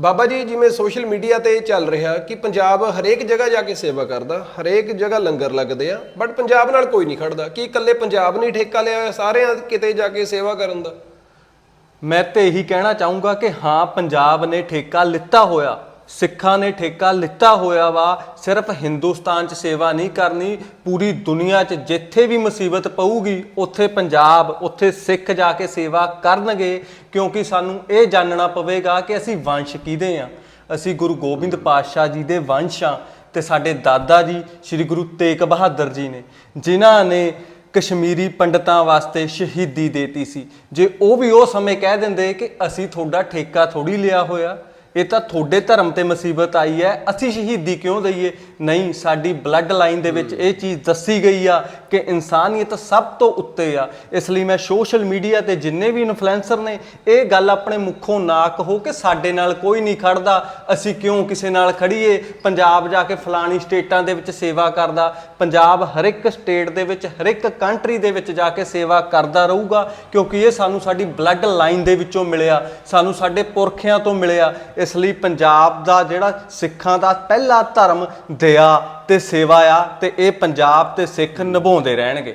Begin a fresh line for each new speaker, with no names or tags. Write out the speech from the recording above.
ਬਾਬਾ ਜੀ, ਜਿਵੇਂ social media ਤੇ ਚੱਲ ਰਿਹਾ ਕਿ ਪੰਜਾਬ ਹਰੇਕ ਜਗ੍ਹਾ ਜਾ ਕੇ ਸੇਵਾ ਕਰਦਾ, ਹਰੇਕ ਜਗ੍ਹਾ ਲੰਗਰ ਲੱਗਦੇ ਆ ਬਟ ਪੰਜਾਬ ਨਾਲ ਕੋਈ ਨਹੀਂ ਖੜਦਾ। ਕੀ ਇਕੱਲੇ ਪੰਜਾਬ ਨੇ ਠੇਕਾ ਲਿਆ ਹੋਇਆ, ਸਾਰਿਆਂ ਕਿਤੇ ਜਾ ਕੇ ਸੇਵਾ ਕਰਨ ਦਾ?
ਮੈਂ ਤੇ ਇਹੀ ਕਹਿਣਾ ਚਾਹੂੰਗਾ ਕਿ ਹਾਂ, ਪੰਜਾਬ ਨੇ ਠੇਕਾ ਲਿੱਤਾ ਹੋਇਆ। ਸਿੱਖਾਂ ਨੇ ਠੇਕਾ ਲਿੱਤਾ ਹੋਇਆ ਵਾ, ਸਿਰਫ ਹਿੰਦੁਸਤਾਨ 'ਚ ਸੇਵਾ ਨਹੀਂ ਕਰਨੀ, ਪੂਰੀ ਦੁਨੀਆ 'ਚ ਜਿੱਥੇ ਵੀ ਮੁਸੀਬਤ ਪਊਗੀ, ਉੱਥੇ ਪੰਜਾਬ, ਉੱਥੇ ਸਿੱਖ ਜਾ ਕੇ ਸੇਵਾ ਕਰਨਗੇ, ਕਿਉਂਕਿ ਸਾਨੂੰ ਇਹ ਜਾਣਨਾ ਪਵੇਗਾ ਕਿ ਅਸੀਂ ਵੰਸ਼ ਕਿਹਦੇ ਆ। ਅਸੀਂ ਗੁਰੂ ਗੋਬਿੰਦ ਪਾਤਸ਼ਾਹ ਜੀ ਦੇ ਵੰਸ਼ ਆ ਤੇ ਸਾਡੇ ਦਾਦਾ ਜੀ, ਸ੍ਰੀ ਗੁਰੂ ਤੇਗ ਬਹਾਦਰ ਜੀ ਨੇ, ਜਿਨ੍ਹਾਂ ਨੇ ਕਸ਼ਮੀਰੀ ਪੰਡਤਾਂ ਵਾਸਤੇ ਸ਼ਹੀਦੀ ਦੇਤੀ ਸੀ। ਜੇ ਉਹ ਵੀ ਉਹ ਸਮੇਂ ਕਹਿ ਦਿੰਦੇ ਕਿ ਅਸੀਂ ਤੁਹਾਡਾ ਠੇਕਾ ਥੋੜੀ ਲਿਆ ਹੋਇਆ ਇਹ ਤਾਂ ਤੁਹਾਡੇ ਧਰਮ ਤੇ ਮੁਸੀਬਤ ਆਈ ਹੈ ਅਸੀਂ ਸ਼ਹੀਦੀ ਕਿਉਂ ਦਈਏ? ਨਹੀਂ ਸਾਡੀ ਬਲੱਡ ਲਾਈਨ ਦੇ ਵਿੱਚ ਇਹ ਚੀਜ਼ ਦੱਸੀ ਗਈ ਆ ਕਿ ਇਨਸਾਨੀਅਤ ਸਭ ਤੋਂ ਉੱਤੇ ਆ। ਇਸ ਲਈ ਮੈਂ ਸੋਸ਼ਲ ਮੀਡੀਆ ਤੇ ਜਿੰਨੇ ਵੀ ਇਨਫਲੂਐਂਸਰ ਨੇ ਇਹ ਗੱਲ ਆਪਣੇ ਮੁਖੋਂ ਨਾ ਕਹੋ ਕਿ ਸਾਡੇ ਨਾਲ ਕੋਈ ਨਹੀਂ ਖੜਦਾ ਅਸੀਂ ਕਿਉਂ ਕਿਸੇ ਨਾਲ ਖੜੀਏ? ਪੰਜਾਬ ਜਾ ਕੇ ਫਲਾਣੀ ਸਟੇਟਾਂ ਦੇ ਵਿੱਚ ਸੇਵਾ ਕਰਦਾ ਪੰਜਾਬ ਹਰ ਇੱਕ ਸਟੇਟ ਦੇ ਵਿੱਚ ਹਰ ਇੱਕ ਕੰਟਰੀ ਦੇ ਵਿੱਚ ਜਾ ਕੇ ਸੇਵਾ ਕਰਦਾ ਰਹੂਗਾ ਕਿਉਂਕਿ ਇਹ ਸਾਨੂੰ ਸਾਡੀ ਬਲੱਡ ਲਾਈਨ ਦੇ ਵਿੱਚੋਂ ਮਿਲਿਆ ਸਾਨੂੰ ਸਾਡੇ ਪੁਰਖਿਆਂ ਤੋਂ ਮਿਲਿਆ। ਇਸ ਲਈ ਪੰਜਾਬ ਦਾ ਜਿਹੜਾ ਸਿੱਖਾਂ ਦਾ ਪਹਿਲਾ ਧਰਮ ਦਇਆ ਤੇ ਸੇਵਾ ਆ ਤੇ ਇਹ ਪੰਜਾਬ ਤੇ ਸਿੱਖ ਨਿਭਾਉਂਦੇ ਰਹਿਣਗੇ।